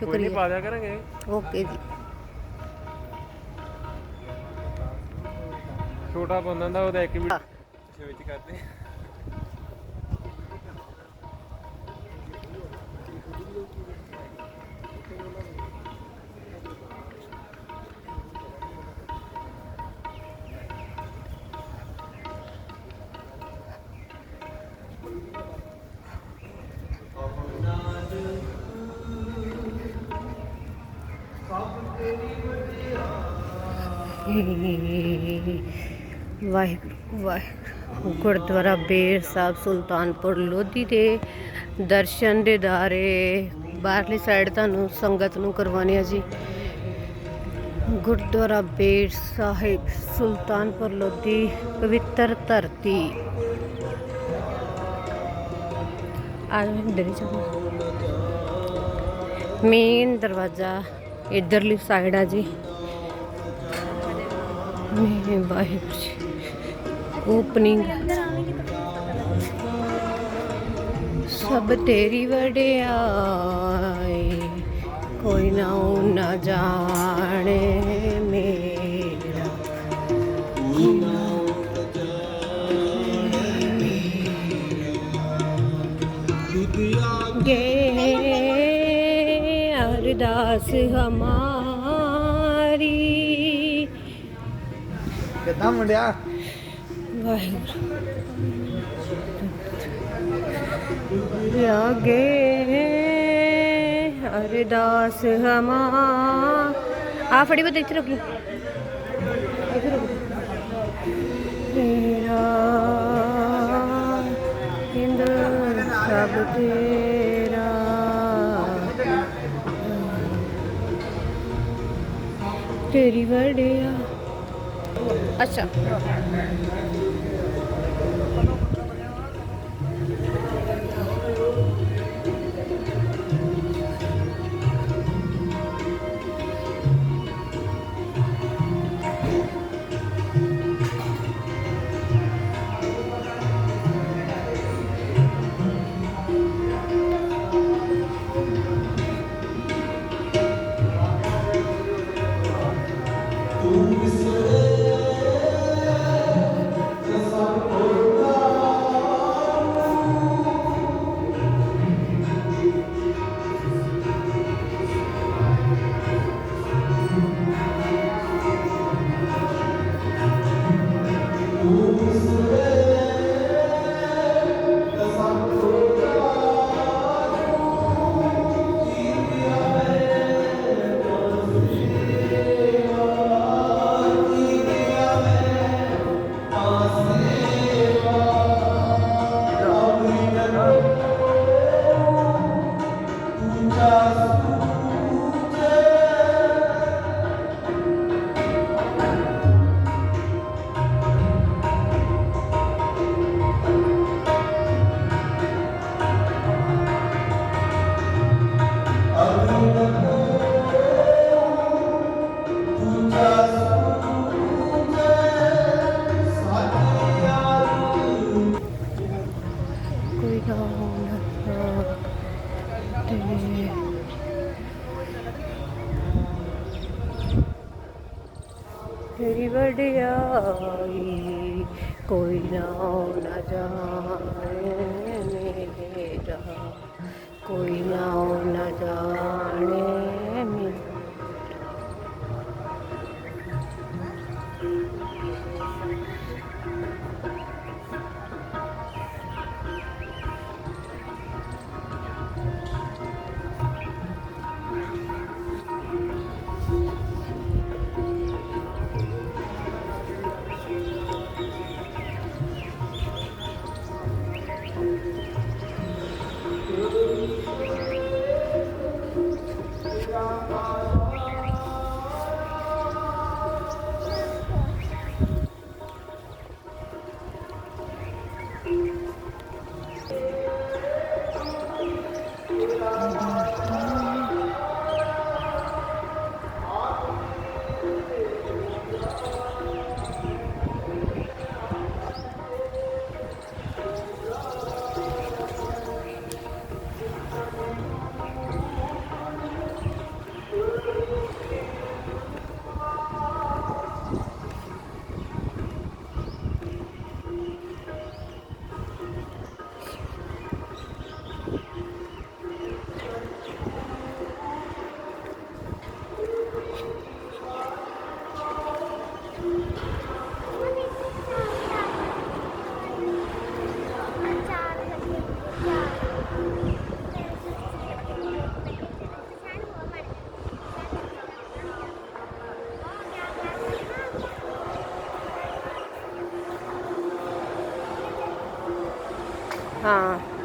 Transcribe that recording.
ਕੋਈ ਨਹੀਂ ਸ਼ੁਕਰੀਆ। ਪਾ ਦਿਆ ਕਰਾਂਗੇ। ਓਕੇ ਜੀ। ਛੋਟਾ ਬੰਦਾ ਦਾ ਉਹਦਾ ਇੱਕ ਵੀ ਵਿੱਚ ਕਰਦੇ। ਵਾਹਿਗੁਰੂ ਵਾਹਿਗੁਰੂ। ਗੁਰਦੁਆਰਾ ਬੇਰ ਸਾਹਿਬ ਸੁਲਤਾਨਪੁਰ ਲੋਧੀ ਦੇ ਦਰਸ਼ਨ ਦੇ ਦਿਦਾਰੇ ਬਾਹਰਲੀ ਸਾਈਡ ਤੁਹਾਨੂੰ ਸੰਗਤ ਨੂੰ ਕਰਵਾਉਣੇ ਆ ਜੀ। ਗੁਰਦੁਆਰਾ ਬੇਰ ਸਾਹਿਬ ਸੁਲਤਾਨਪੁਰ ਲੋਧੀ, ਪਵਿੱਤਰ ਧਰਤੀ। ਆਜ ਅੰਦਰ ਹੀ ਚੱਲੋ ਮੇਨ ਦਰਵਾਜ਼ਾ ਇਧਰਲੀ ਸਾਈਡ ਆ ਜੀ। ਮੇਰੇ ਵਾਹਿਗੁਰੂ ਜੀ। ਓਪਨਿੰਗ ਸਭ ਤੇਰੀ ਵਡਿਆਈ ਕੋਈ ਨਾ ਨਾ ਜਾਣੇ ਮੇਰਾ। ਗੇ ਅਰਦਾਸ ਹਮਾਰੀ। ਕਿੱਦਾਂ ਮੁੰਡਿਆ? ਵਾਹਿਗੁਰੂ। ਲਾਗੇ ਅਰਦਾਸ ਹਮਾ। ਆ ਫੜੀ ਬਤ ਇੱਥੇ ਲਓ ਇੱਥੇ ਰੱਖ ਤੇਰਾ ਇੰਦ ਸਭ ਤੇਰਾ ਤੇਰੀ ਆ। ਅੱਛਾ। ਤੇਰੀ ਵਡਿਆਈ ਕੋਈ ਨਾ ਨਾ ਜਾਣੇ ਮੇਰਾ। ਕੋਈ ਨਾ ਨਾ 啊。